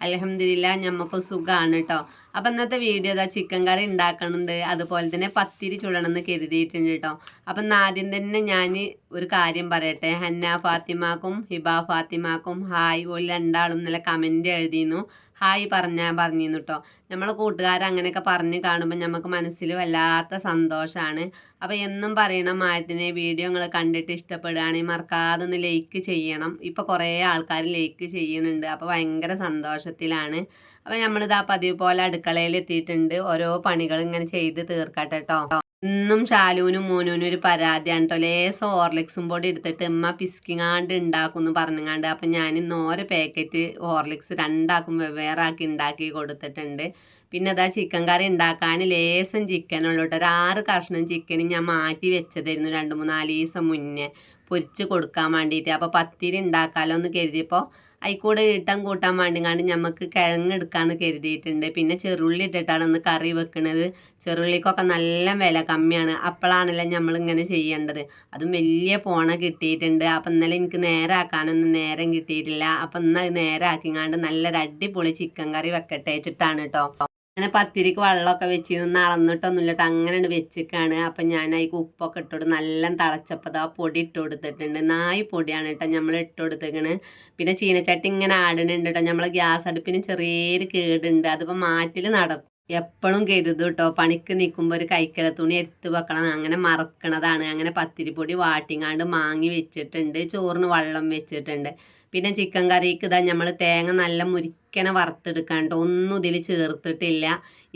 അലഹമില്ല ഞമ്മക്ക് സുഖമാണ് കേട്ടോ അപ്പം ഇന്നത്തെ വീഡിയോ ഇതാ ചിക്കൻ കറി ഉണ്ടാക്കണുണ്ട്. അതുപോലെ തന്നെ പത്തിരി ചുടണമെന്ന് കരുതിയിട്ടുണ്ട് കേട്ടോ അപ്പം ഇന്ന് ആദ്യം തന്നെ ഞാൻ ഒരു കാര്യം പറയട്ടെ. ഹന്ന ഫാത്തിമാക്കും ഹിബ ഫാത്തിമാക്കും ഹായ് ഒരു രണ്ടാളും നല്ല കമന്റ് എഴുതിയിരുന്നു ഹായ് പറഞ്ഞാൽ പറഞ്ഞിരുന്നു കേട്ടോ നമ്മളെ കൂട്ടുകാർ അങ്ങനെയൊക്കെ പറഞ്ഞ് കാണുമ്പോൾ നമുക്ക് മനസ്സിൽ വല്ലാത്ത സന്തോഷമാണ് അപ്പോൾ എന്നും പറയണം മായത്തിനെ വീഡിയോ നിങ്ങൾ കണ്ടിട്ട് ഇഷ്ടപ്പെടുകയാണെങ്കിൽ മറക്കാതെ ഒന്ന് ലൈക്ക് ചെയ്യണം. ഇപ്പോൾ കുറേ ആൾക്കാർ ലൈക്ക് ചെയ്യുന്നുണ്ട് അപ്പോൾ ഭയങ്കര സന്തോഷത്തിലാണ് അപ്പോൾ നമ്മളിതാ പതിവ് പോലെ അടുക്കളയിൽ എത്തിയിട്ടുണ്ട് ഓരോ പണികൾ ഇങ്ങനെ ചെയ്ത് തീർക്കട്ടെ കേട്ടോ ഇന്നും ഷാലുവിനും മോനുവിനും ഒരു പരാതിയാണ് കേട്ടോ ലേസം ഹോർലിക്സും പൊടി എടുത്തിട്ട് ഉമ്മ പിസ്കിങ്ങാണ്ട് ഉണ്ടാക്കുമെന്ന് പറഞ്ഞങ്ങാണ്ട് അപ്പം ഞാൻ ഇന്ന് ഓരോ പാക്കറ്റ് ഹോർലിക്സ് രണ്ടാക്കും വെവ്വേറെ ആക്കി ഉണ്ടാക്കി കൊടുത്തിട്ടുണ്ട്. പിന്നെ അതാ ചിക്കൻ കറി ഉണ്ടാക്കാൻ ലേസം ചിക്കനുള്ളൂ കേട്ടോ ഒരു ആറ് കഷ്ണം ചിക്കൻ ഞാൻ മാറ്റി വെച്ചതായിരുന്നു രണ്ട് മൂന്നാൽ നാല് ദിവസം മുന്നേ. പൊരിച്ച് കൊടുക്കാൻ വേണ്ടിയിട്ട് അപ്പോൾ പത്തിരി ഉണ്ടാക്കാമല്ലോ എന്ന് കരുതിയപ്പോൾ അതിക്കൂടെ ഇട്ടം കൂട്ടാൻ വേണ്ടിങ്ങാണ്ട് നമുക്ക് കിഴങ്ങ് എടുക്കാമെന്ന് കരുതിയിട്ടുണ്ട്. പിന്നെ ചെറുള്ളി ഇട്ടിട്ടാണ് ഒന്ന് കറി വെക്കുന്നത് ചെറുള്ളിക്കൊക്കെ നല്ല വില കമ്മിയാണ്. അപ്പോഴാണല്ലോ നമ്മളിങ്ങനെ ചെയ്യേണ്ടത്. അതും വലിയ പോണ കിട്ടിയിട്ടുണ്ട്. അപ്പം ഇന്നലെ എനിക്ക് നേരെ ആക്കാനൊന്നും നേരം കിട്ടിയിട്ടില്ല. അപ്പം ഇന്ന് അത് നേരാക്കിങ്ങാണ്ട് നല്ലൊരു അടിപൊളി ചിക്കൻ കറി വെക്കട്ടെ വെച്ചിട്ടാണ് കേട്ടോ അങ്ങനെ പത്തിരിക്ക് വെള്ളമൊക്കെ വെച്ച് അളന്നിട്ടൊന്നുമില്ല കേട്ടോ അങ്ങനെ വെച്ചിക്കാണ്. അപ്പം ഞാൻ അതിക്ക് ഉപ്പൊക്കെ ഇട്ടോട് നല്ല തിളച്ചപ്പോൾ ആ പൊടി ഇട്ട് കൊടുത്തിട്ടുണ്ട്. നായി പൊടിയാണ് കേട്ടോ നമ്മൾ ഇട്ട് കൊടുത്തേക്കണ്. പിന്നെ ചീനച്ചട്ടി ഇങ്ങനെ ആടുന്നുണ്ട് കേട്ടോ നമ്മൾ ഗ്യാസ് അടുപ്പിന് ചെറിയൊരു കേടുണ്ട്. അതിപ്പോൾ മാറ്റിൽ നടക്കും. എപ്പോഴും കരുതും കേട്ടോ പണിക്ക് നിൽക്കുമ്പോൾ ഒരു കൈക്കല തുണി എടുത്ത് വെക്കണം അങ്ങനെ മറക്കണതാണ്. അങ്ങനെ പത്തിരിപ്പൊടി വാട്ടിങ്ങാണ്ട് മാങ്ങി വെച്ചിട്ടുണ്ട് ചോറിന് വെള്ളം വെച്ചിട്ടുണ്ട്. പിന്നെ ചിക്കൻ കറിക്ക് ഇതാ നമ്മൾ തേങ്ങ നല്ല മുരിക്കനെ വറുത്തെടുക്കാണ്ട് ഒന്നും ഇതിൽ ചേർത്തിട്ടില്ല.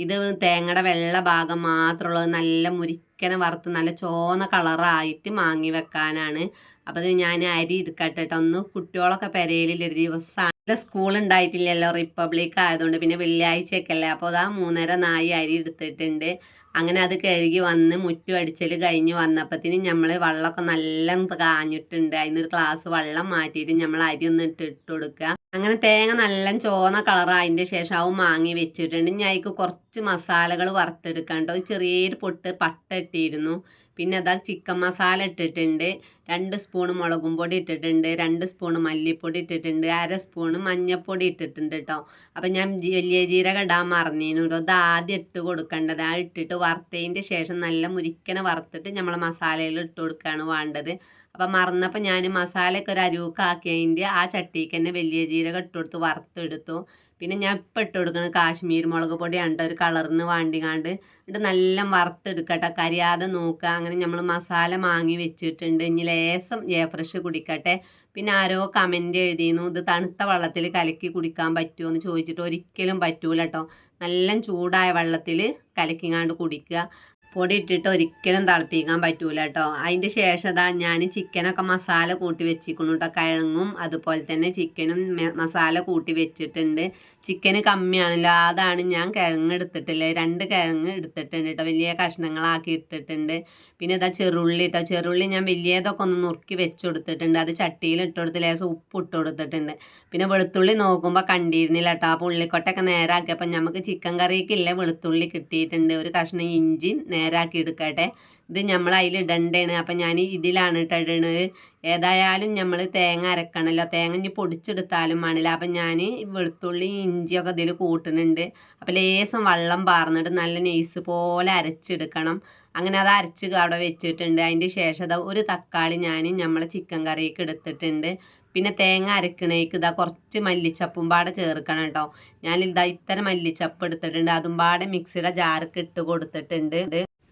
ഇത് തേങ്ങയുടെ വെള്ള ഭാഗം മാത്രമുള്ളത് നല്ല മുരിക്കനെ വറുത്ത് നല്ല ചോന്ന കളറായിട്ട് മാങ്ങി വെക്കാനാണ്. അപ്പോൾ ഇത് ഞാൻ അരി എടുക്കട്ടെ കേട്ടോ ഒന്ന് കുട്ടികളൊക്കെ പെരയിലൊരു ദിവസമാണ് സ്കൂൾ ഉണ്ടായിട്ടില്ലല്ലോ റിപ്പബ്ലിക് ആയതുകൊണ്ട് പിന്നെ വെള്ളിയാഴ്ചയൊക്കെ അല്ലേ അപ്പോൾ അതാ മൂന്നര നായി അരി എടുത്തിട്ടുണ്ട്. അങ്ങനെ അത് കഴുകി വന്ന് മുറ്റും അടിച്ചൽ കഴിഞ്ഞ് വന്നപ്പത്തിന് നമ്മൾ വെള്ളമൊക്കെ നല്ല കാഞ്ഞിട്ടുണ്ട്. അതിനൊരു ഗ്ലാസ് വെള്ളം മാറ്റിയിട്ട് നമ്മൾ അരി ഒന്ന് ഇട്ട് ഇട്ട് കൊടുക്കുക. അങ്ങനെ തേങ്ങ നല്ല ചോന്ന കളറായതിന്റെ ശേഷം അവ മാങ്ങി വെച്ചിട്ടുണ്ട്. ഞാൻ അതിക്ക് കുറച്ച് മസാലകൾ വറുത്തെടുക്കാണ്ട്. ചെറിയൊരു പൊട്ട് പട്ട ഇട്ടിരുന്നു. പിന്നെ അതാ ചിക്കൻ മസാല ഇട്ടിട്ടുണ്ട്. രണ്ട് സ്പൂൺ മുളകും പൊടി ഇട്ടിട്ടുണ്ട്. രണ്ട് സ്പൂൺ മല്ലിപ്പൊടി ഇട്ടിട്ടുണ്ട്. അര സ്പൂൺ മഞ്ഞൾപ്പൊടി ഇട്ടിട്ടുണ്ട് കേട്ടോ. അപ്പം ഞാൻ വലിയ ജീരകം ഇടാൻ മറന്നിരുന്നു അത് ആദ്യം ഇട്ട് കൊടുക്കേണ്ടത്. ആ ഇട്ടിട്ട് വറുത്തതിന്റെ ശേഷം നല്ല മുരിക്കനെ വറുത്തിട്ട് നമ്മൾ മസാലയിൽ ഇട്ട് കൊടുക്കുകയാണ് വേണ്ടത്. അപ്പം മറന്നപ്പോൾ ഞാൻ മസാലയൊക്കെ ഒരു അരുക്കാക്കിയതിന്റെ ആ ചട്ടിക്ക് തന്നെ വലിയ ജീരകം ഇട്ട് കൊടുത്ത് വറുത്തെടുത്തു. പിന്നെ ഞാൻ ഇപ്പം ഇട്ട് കൊടുക്കുന്നത് കാശ്മീർ മുളക് പൊടിയാണ് ഒരു കളറിന് വാണ്ടിങ്ങാണ്ട് എന്നിട്ട് നല്ല വറുത്തെടുക്കട്ടെ. കരിയാതെ നോക്കുക അങ്ങനെ നമ്മൾ മസാല മാങ്ങി വെച്ചിട്ടുണ്ട്. ഇനി ലേസം ഏ ഫ്രഷ് കുടിക്കട്ടെ. പിന്നെ ആരോ കമന്റ് എഴുതിയിരുന്നു ഇത് തണുത്ത വെള്ളത്തിൽ കലക്കി കുടിക്കാൻ പറ്റുമോ എന്ന് ചോദിച്ചിട്ട് ഒരിക്കലും പറ്റൂല കേട്ടോ നല്ല ചൂടായ വെള്ളത്തിൽ കലക്കിങ്ങാണ്ട് കുടിക്കുക. പൊടി ഇട്ടിട്ട് ഒരിക്കലും തിളപ്പിക്കാൻ പറ്റൂല കേട്ടോ അതിന്റെ ശേഷം ഇതാ ഞാൻ ചിക്കനൊക്കെ മസാല കൂട്ടി വെച്ചിരിക്കുന്നു കേട്ടോ കിഴങ്ങും അതുപോലെ തന്നെ ചിക്കനും മസാല കൂട്ടി വെച്ചിട്ടുണ്ട്. ചിക്കന് കമ്മിയാണല്ലോ അതാണ് ഞാൻ കിഴങ്ങ് എടുത്തിട്ടില്ല രണ്ട് കിഴങ്ങ് എടുത്തിട്ടുണ്ട് കേട്ടോ വലിയ കഷ്ണങ്ങളാക്കി ഇട്ടിട്ടുണ്ട്. പിന്നെ ഇതാ ചെറുള്ളി കേട്ടോ ചെറുള്ളി ഞാൻ വലിയതൊക്കെ ഒന്ന് നുറുക്കി വെച്ച് കൊടുത്തിട്ടുണ്ട് അത് ചട്ടിയിൽ ഇട്ട് കൊടുത്ത് ലേശം ഉപ്പ് ഇട്ട് കൊടുത്തിട്ടുണ്ട് പിന്നെ വെളുത്തുള്ളി നോക്കുമ്പോൾ കണ്ടിരുന്നില്ല കേട്ടോ ആ പുള്ളിക്കൊട്ടൊക്കെ നേരാക്കിയപ്പോൾ നമുക്ക് ചിക്കൻ കറിക്കില്ല വെളുത്തുള്ളി കിട്ടിയിട്ടുണ്ട്. ഒരു കഷ്ണം ഇഞ്ചി നേരാക്കി എടുക്കട്ടെ. ഇത് നമ്മൾ അതിൽ ഇടണ്ടേണ്. അപ്പം ഞാൻ ഇതിലാണ് കേട്ടോ ഇടണത് ഏതായാലും നമ്മൾ തേങ്ങ അരക്കണല്ലോ. തേങ്ങ ഇനി പൊടിച്ചെടുത്താലും വേണില്ല അപ്പം ഞാൻ വെളുത്തുള്ളി ഇഞ്ചിയൊക്കെ ഇതിൽ കൂട്ടുന്നുണ്ട് അപ്പം ലേസം വെള്ളം പാർന്നിട്ട് നല്ല നെയ്സ് പോലെ അരച്ചെടുക്കണം. അങ്ങനെ അത് അരച്ച് അവിടെ വെച്ചിട്ടുണ്ട്. അതിന്റെ ശേഷം ഒരു തക്കാളി ഞാൻ നമ്മളെ ചിക്കൻ കറിയൊക്കെ എടുത്തിട്ടുണ്ട്. പിന്നെ തേങ്ങ അരക്കണേക്ക് ഇതാ കുറച്ച് മല്ലിച്ചപ്പും പാടെ ചേർക്കണം കേട്ടോ ഞാൻ ഇതാ ഇത്തരം മല്ലിച്ചപ്പ് എടുത്തിട്ടുണ്ട്. അതും പാടെ മിക്സിയുടെ ജാർക്ക് ഇട്ട് കൊടുത്തിട്ടുണ്ട്.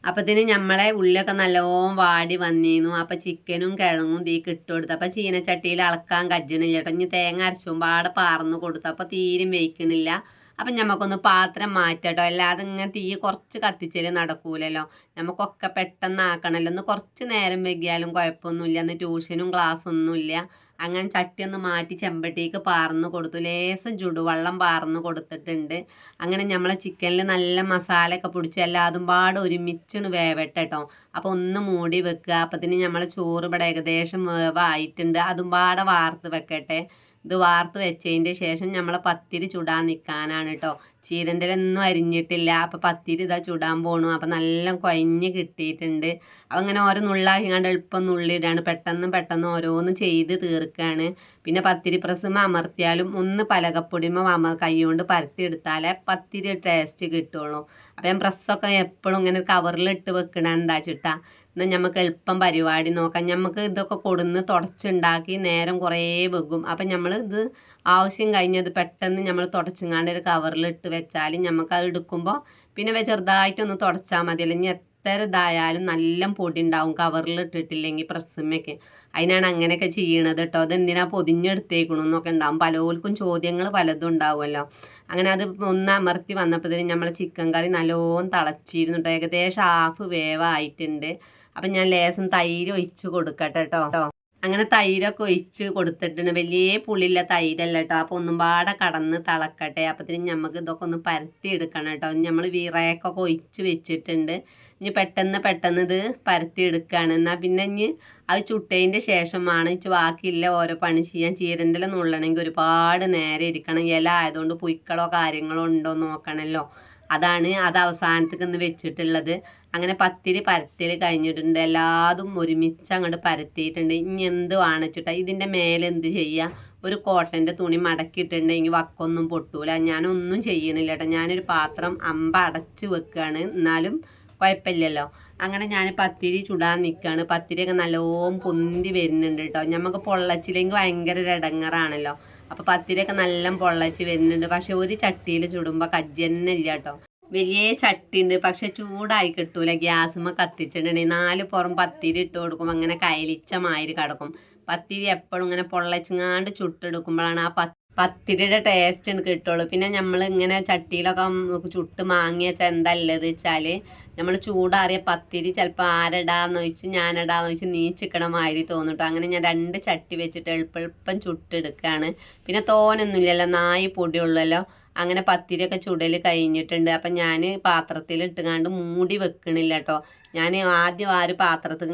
അപ്പത്തിന് നമ്മളെ ഉള്ളിയൊക്കെ നല്ലോണം വാടി വന്നിരുന്നു അപ്പം ചിക്കനും കിഴങ്ങും തീ ഇട്ട് കൊടുത്തു അപ്പം ചീനച്ചട്ടിയിൽ അളക്കാൻ കജ്ജണില്ല കേട്ടോ. ഇനി തേങ്ങ അരച്ചും പാടെ പാർന്ന് കൊടുത്തു. അപ്പം തീരും വേയിക്കണില്ല. അപ്പം നമുക്കൊന്ന് പാത്രം മാറ്റട്ടോ അല്ലാതെ ഇങ്ങനെ തീ കുറച്ച് കത്തിച്ചാൽ നടക്കൂലല്ലോ. നമുക്കൊക്കെ പെട്ടെന്ന് ആക്കണമല്ലോ ഒന്ന് കുറച്ച് നേരം വൈകിയാലും കുഴപ്പമൊന്നുമില്ല ഒന്ന് ട്യൂഷനും ക്ലാസ്സൊന്നുമില്ല അങ്ങനെ ചട്ടി ഒന്ന് മാറ്റി ചെമ്പട്ടിക്ക് പാർന്ന് കൊടുത്തു. ലേസം ചുടുവെള്ളം പാർന്ന് കൊടുത്തിട്ടുണ്ട്. അങ്ങനെ നമ്മളെ ചിക്കനിൽ നല്ല മസാലയൊക്കെ പിടിച്ച് എല്ലാതും പാട് ഒരുമിച്ചാണ് വേവട്ടെ കേട്ടോ അപ്പോൾ ഒന്ന് മൂടി വെക്കുക. അപ്പത്തിന് നമ്മളെ ചോറ് ഇവിടെ ഏകദേശം വേവായിട്ടുണ്ട്. അതും പാടെ വാർത്ത് വെക്കട്ടെ. ഇത് വാർത്ത് വെച്ചതിന്റെ ശേഷം നമ്മൾ പത്തിരി ചുടാൻ നിൽക്കാനാണ് കേട്ടോ. ചീരന്തലൊന്നും അരിഞ്ഞിട്ടില്ല. അപ്പം പത്തിരി ഇതാ ചുടാൻ പോണു. അപ്പം നല്ല കുഴഞ്ഞ് കിട്ടിയിട്ടുണ്ട്. അപ്പം അങ്ങനെ ഓരോ നുള്ളാക്കി കണ്ട് എളുപ്പം നുള്ളിയിടാണ്. പെട്ടെന്ന് പെട്ടെന്ന് ഓരോന്ന് ചെയ്ത് തീർക്കുകയാണ് പിന്നെ പത്തിരി പ്രസ്സുമ അമർത്തിയാലും ഒന്ന് പലകപ്പൊടിമ അമർ കൈകൊണ്ട് പരത്തി എടുത്താലേ പത്തിരി ടേസ്റ്റ് കിട്ടുള്ളൂ. അപ്പം ഞാൻ ഡ്രസ്സൊക്കെ എപ്പോഴും ഇങ്ങനെ കവറിലിട്ട് വെക്കണ എന്താ ചിട്ടാ? എന്നാൽ നമുക്ക് എളുപ്പം പരിപാടി നോക്കാം. നമുക്ക് ഇതൊക്കെ കൊടുന്ന് തുടച്ചുണ്ടാക്കി നേരം കുറേ വെക്കും. അപ്പം നമ്മൾ ഇത് ആവശ്യം കഴിഞ്ഞത് പെട്ടെന്ന് നമ്മൾ തുടച്ചിങ്ങാണ്ട് ഒരു കവറിൽ ഇട്ട് വെച്ചാൽ നമുക്ക് അത് എടുക്കുമ്പോൾ പിന്നെ ചെറുതായിട്ടൊന്ന് തുടച്ചാൽ മതി അല്ലെങ്കിൽ എത്ര ഇതായാലും നല്ല പൊടി ഉണ്ടാവും കവറിൽ ഇട്ടിട്ടില്ലെങ്കിൽ പ്രസ്സുമ്മയ്ക്ക് അതിനാണ് അങ്ങനെയൊക്കെ ചെയ്യണത് കേട്ടോ അതെന്തിനാ പൊതിഞ്ഞെടുത്തേക്കണമെന്നൊക്കെ ഉണ്ടാവും. പലർക്കും ചോദ്യങ്ങൾ പലതും ഉണ്ടാവുമല്ലോ. അങ്ങനെ അത് ഒന്ന് അമർത്തി വന്നപ്പോഴത്തേനും നമ്മളെ ചിക്കൻ കറി നല്ലോണം തിളച്ചിരുന്നു കേട്ടോ ഏകദേശം ഹാഫ് വേവായിട്ടുണ്ട്. അപ്പം ഞാൻ ലേശം തൈര് ഒഴിച്ച് കൊടുക്കട്ടെ കേട്ടോ അങ്ങനെ തൈരൊക്കെ ഒഴിച്ച് കൊടുത്തിട്ടുണ്ട്. വലിയ പുളിയില്ല തൈരല്ല കേട്ടോ. അപ്പോൾ ഒന്നും പാടെ കടന്ന് തിളക്കട്ടെ. അപ്പത്തിന് നമുക്ക് ഇതൊക്കെ ഒന്ന് പരത്തി എടുക്കണം കേട്ടോ. നമ്മൾ വിറയൊക്കെ ഒഴിച്ച് വെച്ചിട്ടുണ്ട്. ഇനി പെട്ടെന്ന് പെട്ടെന്ന് ഇത് പരത്തി എടുക്കുകയാണ് എന്നാൽ പിന്നെ ഇനി അത് ചുട്ടതിന്റെ ശേഷമാണ് ഇച്ച് ബാക്കിയില്ല ഓരോ പണി ചെയ്യാൻ ചീരന്റെ നുള്ളണമെങ്കിൽ ഒരുപാട് നേരെ ഇരിക്കണം. ഇല ആയതുകൊണ്ട് പുയ്ക്കളോ കാര്യങ്ങളോ ഉണ്ടോ നോക്കണമല്ലോ അതാണ് അത് അവസാനത്തേക്ക് ഒന്ന് വെച്ചിട്ടുള്ളത്. അങ്ങനെ പത്തിരി പരത്തിൽ കഴിഞ്ഞിട്ടുണ്ട്. എല്ലാതും ഒരുമിച്ച് അങ്ങോട്ട് പരത്തിയിട്ടുണ്ട്. ഇനി എന്ത് വാണിച്ചിട്ടാ? ഇതിന്റെ മേലെ എന്ത് ചെയ്യുക ഒരു കോട്ടന്റെ തുണി മടക്കിയിട്ടുണ്ടെങ്കിൽ വക്കൊന്നും പൊട്ടൂല. ഞാനൊന്നും ചെയ്യണില്ല കേട്ടോ. ഞാനൊരു പാത്രം അമ്പ അടച്ച് വെക്കുകയാണ് എന്നാലും കുഴപ്പമില്ലല്ലോ. അങ്ങനെ ഞാൻ പത്തിരി ചുടാൻ നിൽക്കുകയാണ് പത്തിരിയൊക്കെ നല്ലോണം പൊന്തി വരുന്നുണ്ട് കേട്ടോ. നമുക്ക് പൊള്ളച്ചില്ലെങ്കിൽ ഭയങ്കര ഇടങ്ങറാണല്ലോ അപ്പോൾ പത്തിരിയൊക്കെ നല്ല പൊള്ളച്ച് വരുന്നുണ്ട്. പക്ഷെ ഒരു ചട്ടിയിൽ ചുടുമ്പോൾ കജ്ജി തന്നെ ഇല്ല കേട്ടോ. വലിയ ചട്ടി ഉണ്ട്. പക്ഷെ ചൂടായി കിട്ടൂല. ഗ്യാസുമ്മ കത്തിച്ചിട്ടുണ്ടെങ്കിൽ നാല് പുറം പത്തിരി ഇട്ട് കൊടുക്കും അങ്ങനെ കയലിച്ച മാതിരി കിടക്കും. പത്തിരി എപ്പോഴും ഇങ്ങനെ പൊള്ളച്ചിങ്ങാണ്ട് ചുട്ടെടുക്കുമ്പോഴാണ് ആ പത്ത് പത്തിരിയുടെ ടേസ്റ്റ് എനിക്ക് കിട്ടുള്ളൂ. പിന്നെ നമ്മൾ ഇങ്ങനെ ചട്ടിയിലൊക്കെ ചുട്ട് മാങ്ങി വെച്ചാൽ എന്തല്ലത് വെച്ചാൽ നമ്മൾ ചൂടാറിയ പത്തിരി ചിലപ്പോൾ ആരടാന്ന് ചോദിച്ച് ഞാനടാന്ന് ചോദിച്ച് നീ ചിക്കണ മാതിരി തോന്നിട്ടു. അങ്ങനെ ഞാൻ രണ്ട് ചട്ടി വെച്ചിട്ട് എളുപ്പം ചുട്ടെടുക്കുകയാണ് പിന്നെ തോനൊന്നുമില്ലല്ലോ നായി പൊടിയുള്ളല്ലോ. അങ്ങനെ പത്തിരിയൊക്കെ ചുടൽ കഴിഞ്ഞിട്ടുണ്ട്. അപ്പം ഞാൻ പാത്രത്തിൽ ഇട്ടുകാണ്ട് മൂടി വെക്കണില്ല കേട്ടോ ഞാൻ ആദ്യം ആ ഒരു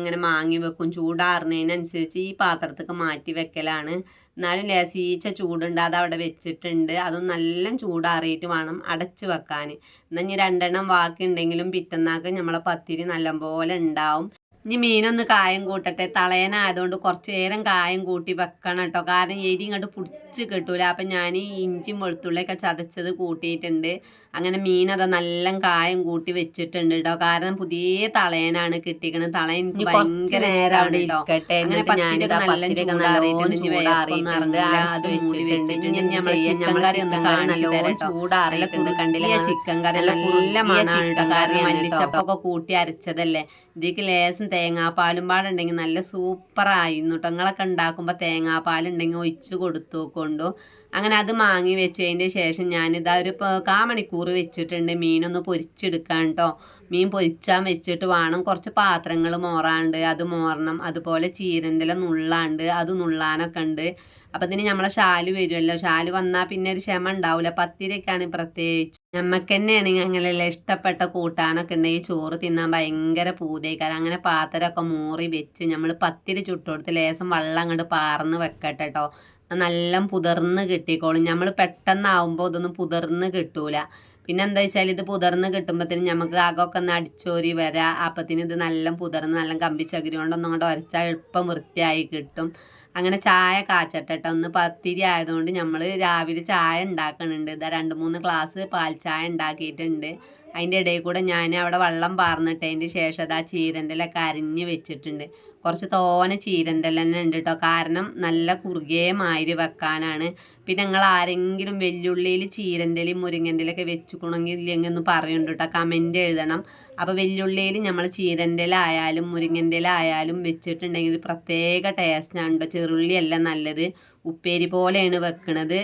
ഇങ്ങനെ മാങ്ങി വെക്കും. ചൂടാറുന്നതിനനുസരിച്ച് ഈ പാത്രത്തേക്ക് മാറ്റി വെക്കലാണ്. എന്നാലും ലസീച്ച ചൂടുണ്ട്. അത് അവിടെ വെച്ചിട്ടുണ്ട്. അതും നല്ല ചൂടാറിയിട്ട് വേണം അടച്ചു വെക്കാൻ എന്നാൽ ഇനി രണ്ടെണ്ണം ബാക്കി ഉണ്ടെങ്കിലും പിറ്റന്നാക്ക് നമ്മളെ പത്തിരി നല്ലപോലെ ഉണ്ടാവും. ഇനി മീനൊന്ന് കായം കൂട്ടട്ടെ. തളയനായതുകൊണ്ട് കുറച്ച് നേരം കായം കൂട്ടി വെക്കണം കേട്ടോ. കാരണം എരി ഇങ്ങോട്ട് പിടിച്ച് കിട്ടൂല. അപ്പം ഞാൻ ഇഞ്ചിയും വെളുത്തുള്ളിയൊക്കെ ചതച്ചത് കൂട്ടിയിട്ടുണ്ട്. അങ്ങനെ മീൻ അത് നല്ല കായം കൂട്ടി വെച്ചിട്ടുണ്ട് കേട്ടോ. കാരണം പുതിയ തളയനാണ് കിട്ടിക്കണത് തളയൻ ഭയങ്കര നേരം അവിടെ ഇരിക്കട്ടെ. എന്നിട്ട് ഞാനിത് നല്ല ചൂടാറിയിട്ടുണ്ട്. കണ്ടില്ല ചിക്കൻ കറി നല്ല മണമാണ് കേട്ടോ. കാരണം മല്ലിച്ചപ്പൊക്കെ കൂട്ടി അരച്ചതല്ലേ. ഇതിക്ക് ലേശം തേങ്ങാപ്പാലും പാടുണ്ടെങ്കിൽ നല്ല സൂപ്പറായിരുന്നു കേട്ടോ നിങ്ങളൊക്കെ ഉണ്ടാക്കുമ്പോൾ തേങ്ങാപ്പാലുണ്ടെങ്കിൽ ഒഴിച്ച് കൊടുത്തു കൊണ്ടു. അങ്ങനെ അത് മാങ്ങി വെച്ചതിന്റെ ശേഷം ഞാനിതാ ഒരു കാ മണിക്കൂർ വെച്ചിട്ടുണ്ട് മീനൊന്ന് പൊരിച്ചെടുക്കാൻ കേട്ടോ മീൻ പൊരിച്ചാൻ വെച്ചിട്ട് വേണം. കുറച്ച് പാത്രങ്ങൾ മോറാണ്ട് അത് മോറണം. അതുപോലെ ചീരന്റെ നുള്ളാണ്ട് അത് നുള്ളാനൊക്കെ ഉണ്ട്. അപ്പം ഇതിന് നമ്മളെ ഷാൽ വരുമല്ലോ. ഷാൽ വന്നാൽ പിന്നെ ഒരു ക്ഷമ ഉണ്ടാവില്ല പത്തിരക്കാണ് പ്രത്യേകിച്ച്. നമുക്ക് തന്നെയാണെങ്കിൽ അങ്ങനെയല്ല ഇഷ്ടപ്പെട്ട കൂട്ടാനൊക്കെ ഉണ്ടെങ്കിൽ ചോറ് തിന്നാൻ ഭയങ്കര പൂതേക്കാരം അങ്ങനെ പാത്രമൊക്കെ മൂറി വെച്ച് നമ്മൾ പത്തിരി ചുട്ടുകൊടുത്ത് ലേസം വെള്ളം അങ്ങോട്ട് പാർന്ന് വെക്കട്ടെ കേട്ടോ നല്ല പുതർന്ന് കിട്ടിക്കോളും. നമ്മൾ പെട്ടെന്നാവുമ്പോൾ ഇതൊന്നും പുതർന്ന് കിട്ടൂല. പിന്നെ എന്താ വെച്ചാൽ ഇത് പുതർന്ന് കിട്ടുമ്പോഴത്തേനും നമുക്ക് ആകൊക്കെ ഒന്ന് അടിച്ചോരി വരാം. അപ്പത്തിന് ഇത് നല്ല പുതർന്ന് നല്ല കമ്പിച്ചകിരി കൊണ്ടൊന്നും അങ്ങോട്ട് ഉരച്ചാൽ എളുപ്പം വൃത്തിയായി കിട്ടും. അങ്ങനെ ചായ കാച്ചട്ടെ ഒന്ന് പത്തിരി ആയതുകൊണ്ട് നമ്മൾ രാവിലെ ചായ ഉണ്ടാക്കുന്നുണ്ട് ഇതാ രണ്ട് മൂന്ന് ഗ്ലാസ് പാൽ ചായ ഉണ്ടാക്കിയിട്ടുണ്ട് അതിന്റെ ഇടയിൽ കൂടെ ഞാൻ അവിടെ വെള്ളം പാർന്നിട്ട് അതിന്റെ ശേഷം അത് ആ ചീരന്റെലൊക്കെ അരിഞ്ഞ് വെച്ചിട്ടുണ്ട്. കുറച്ച് തോനെ ചീരന്റെ ഉണ്ട് കേട്ടോ കാരണം നല്ല കുറുകെ മാതിരി വെക്കാനാണ്. പിന്നെ നിങ്ങൾ ആരെങ്കിലും വെല്ലുള്ളിയിൽ ചീരന്റെലും മുരിങ്ങന്റെലൊക്കെ വെച്ചുക്കണമെങ്കിൽ ഇല്ലെങ്കിൽ ഒന്ന് പറയുന്നുണ്ട് കേട്ടോ കമന്റ് എഴുതണം. അപ്പോൾ വെല്ലുള്ളിയിൽ നമ്മൾ ചീരന്റെലായാലും മുരിങ്ങന്റെലായാലും വെച്ചിട്ടുണ്ടെങ്കിൽ പ്രത്യേക ടേസ്റ്റാണ് കേട്ടോ ചെറുള്ളിയല്ല നല്ലത്. ഉപ്പേരി പോലെയാണ് വെക്കണത്.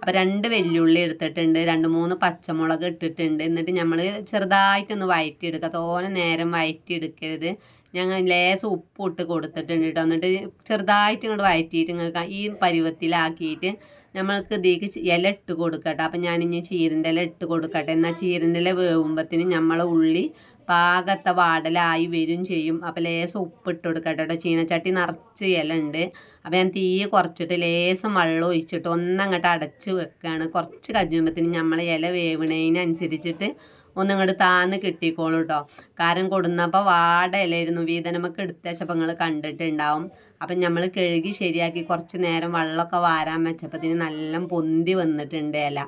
അപ്പോൾ രണ്ട് വെല്ലുള്ളി എടുത്തിട്ടുണ്ട്. രണ്ട് മൂന്ന് പച്ചമുളക് ഇട്ടിട്ടുണ്ട്. എന്നിട്ട് നമ്മൾ ചെറുതായിട്ടൊന്ന് വയറ്റിയെടുക്കുക തോനെ നേരം വയറ്റിയെടുക്കരുത്. ഞങ്ങൾ ലേശം ഉപ്പ് ഇട്ട് കൊടുത്തിട്ടുണ്ട് കേട്ടോ എന്നിട്ട് ചെറുതായിട്ട് ഇങ്ങോട്ട് വയറ്റിയിട്ട് നിങ്ങൾക്ക് ഈ പരുവത്തിലാക്കിയിട്ട് നമ്മൾക്ക് ഇതിലേക്ക് ഇല ഇട്ട് കൊടുക്കട്ടെ. അപ്പം ഞാനിനി ചീരന്റെ ഇല ഇട്ട് കൊടുക്കട്ടെ. എന്നാൽ ചീരന്റെ ഇല വേവുമ്പത്തിന് നമ്മളെ ഉള്ളി പാകത്തെ വാടലായി വരും ചെയ്യും. അപ്പോൾ ലേസം ഉപ്പിട്ട് കൊടുക്കട്ടെ കേട്ടോ ചീനച്ചട്ടി നിറച്ച് ഇല ഉണ്ട് അപ്പോൾ ഞാൻ തീ കുറച്ചിട്ട് ലേസം വെള്ളം ഒഴിച്ചിട്ട് ഒന്നങ്ങോട്ട് അടച്ച് വെക്കുകയാണ് കുറച്ച് കഴിയുമ്പോഴത്തേന് നമ്മളെ ഇല വേവണതിനനുസരിച്ചിട്ട് ഒന്നിങ്ങോട്ട് താന്ന് കിട്ടിക്കോളൂ കേട്ടോ കാരണം കൊടുന്നപ്പോൾ വാടയിലായിരുന്നു വീതനമൊക്കെ എടുത്തച്ചപ്പോൾ നിങ്ങൾ കണ്ടിട്ടുണ്ടാവും. അപ്പം നമ്മൾ കഴുകി ശരിയാക്കി കുറച്ച് നേരം വെള്ളമൊക്കെ വാരാൻ വെച്ചപ്പത്തിന് നല്ല പൊന്തി വന്നിട്ടുണ്ട് ഇല.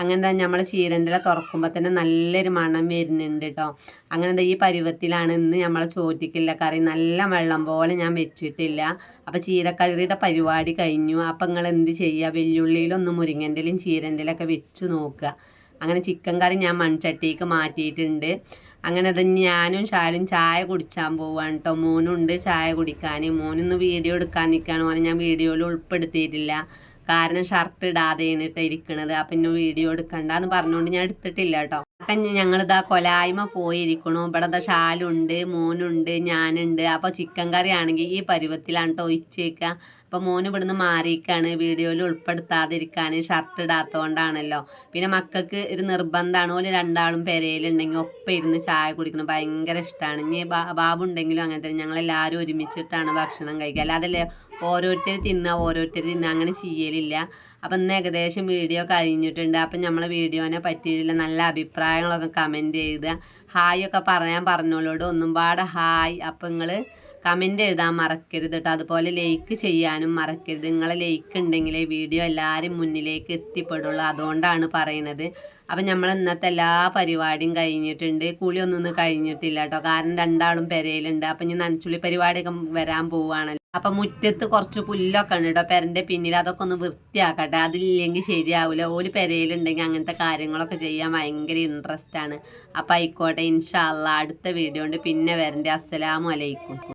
അങ്ങനെ തന്നെ നമ്മൾ ചീരന്റെ ഇല തുറക്കുമ്പോൾ തന്നെ നല്ലൊരു മണം വരുന്നുണ്ട് കേട്ടോ അങ്ങനെ ഈ പരുവത്തിലാണ് ഇന്ന് നമ്മളെ ചോറ്റിക്കില്ല കറി നല്ല വെള്ളം പോലെ ഞാൻ വെച്ചിട്ടില്ല. അപ്പോൾ ചീരക്കറിയുടെ പരിപാടി കഴിഞ്ഞു. അപ്പം നിങ്ങൾ എന്ത് ചെയ്യുക വെല്ലുള്ളിയിലൊന്ന് ചീരന്റെ ഇലയൊക്കെ വെച്ച് നോക്കുക. അങ്ങനെ ചിക്കൻ കറി ഞാൻ മൺചട്ടിക്ക് മാറ്റിയിട്ടുണ്ട്. അങ്ങനെ അത് ഞാനും ഷാലും ചായ കുടിച്ചാൻ പോവാണ് കേട്ടോ മോനുണ്ട് ചായ കുടിക്കാൻ മോനൊന്ന് വീഡിയോ എടുക്കാൻ നിൽക്കുകയാണ് മോനെ ഞാൻ വീഡിയോയിൽ ഉൾപ്പെടുത്തിയിട്ടില്ല. കാരണം ഷർട്ട് ഇടാതെയാണ് കേട്ടോ ഇരിക്കണത്. അപ്പം ഇന്ന് വീഡിയോ എടുക്കണ്ടെന്ന് പറഞ്ഞുകൊണ്ട് ഞാൻ എടുത്തിട്ടില്ല കേട്ടോ അപ്പം ഞങ്ങളിതാ കൊലായ്മ പോയിരിക്കണു. ഇവിടെ ദാ ഷാലുണ്ട് മോനുണ്ട് ഞാനുണ്ട്. അപ്പോൾ ചിക്കൻ കറി ആണെങ്കിൽ ഈ പരുവത്തിലാണ് കേട്ടോ ഒഴിച്ചേക്കുക അപ്പോൾ മോന് ഇവിടുന്ന് മാറിയിക്കാണ് വീഡിയോയിൽ ഉൾപ്പെടുത്താതിരിക്കാൻ ഷർട്ട് ഇടാത്തതുകൊണ്ടാണല്ലോ പിന്നെ മക്കൾക്ക് ഒരു നിർബന്ധമാണ് ഓൽ രണ്ടാളും പെരയിലുണ്ടെങ്കിൽ ഒപ്പം ഇരുന്ന് ചായ കുടിക്കണം. ഭയങ്കര ഇഷ്ടമാണ് ഇനി ബാബു ഉണ്ടെങ്കിലും അങ്ങനെ തന്നെ. ഞങ്ങളെല്ലാവരും ഒരുമിച്ചിട്ടാണ് ഭക്ഷണം കഴിക്കുക. അല്ലാതെ ഓരോരുത്തർ തിന്നുക ഓരോരുത്തർ തിന്നുക അങ്ങനെ ചെയ്യലില്ല. അപ്പം ഇന്ന് ഏകദേശം വീഡിയോ കഴിഞ്ഞിട്ടുണ്ട്. അപ്പം നമ്മളെ വീഡിയോനെ പറ്റിയില്ല നല്ല അഭിപ്രായങ്ങളൊക്കെ കമന്റ് ചെയ്ത് ഹായ് ഒക്കെ പറയാൻ പറഞ്ഞോളോട് ഒന്നും പാടെ ഹായ്. അപ്പം നിങ്ങൾ കമന്റ് എഴുതാൻ മറക്കരുത് കേട്ടോ അതുപോലെ ലൈക്ക് ചെയ്യാനും മറക്കരുത്. നിങ്ങളെ ലൈക്ക് ഉണ്ടെങ്കിലേ വീഡിയോ എല്ലാവരും മുന്നിലേക്ക് എത്തിപ്പെടുള്ളൂ. അതുകൊണ്ടാണ് പറയുന്നത് അപ്പം നമ്മൾ ഇന്നത്തെ എല്ലാ പരിപാടിയും കഴിഞ്ഞിട്ടുണ്ട്. കുളിയൊന്നും കഴിഞ്ഞിട്ടില്ല കേട്ടോ കാരണം രണ്ടാളും പെരയിലുണ്ട്. അപ്പം ഇനി നനച്ചുള്ളി പരിപാടിയൊക്കെ വരാൻ പോവുകയാണല്ലോ. അപ്പം മുറ്റത്ത് കുറച്ച് പുല്ലൊക്കെ ഉണ്ട് കേട്ടോ പെരന്റെ പിന്നിൽ അതൊക്കെ ഒന്ന് വൃത്തിയാക്കട്ടെ. അതില്ലെങ്കിൽ ശരിയാവില്ല ഓൽ പെരയിലുണ്ടെങ്കിൽ അങ്ങനത്തെ കാര്യങ്ങളൊക്കെ ചെയ്യാൻ ഭയങ്കര ഇൻട്രസ്റ്റ് ആണ്. അപ്പം ആയിക്കോട്ടെ. ഇൻഷാല്ല അടുത്ത വീഡിയോ ഉണ്ട് പിന്നെ വരണ്ടേ. അസ്സലാമു അലൈക്കും.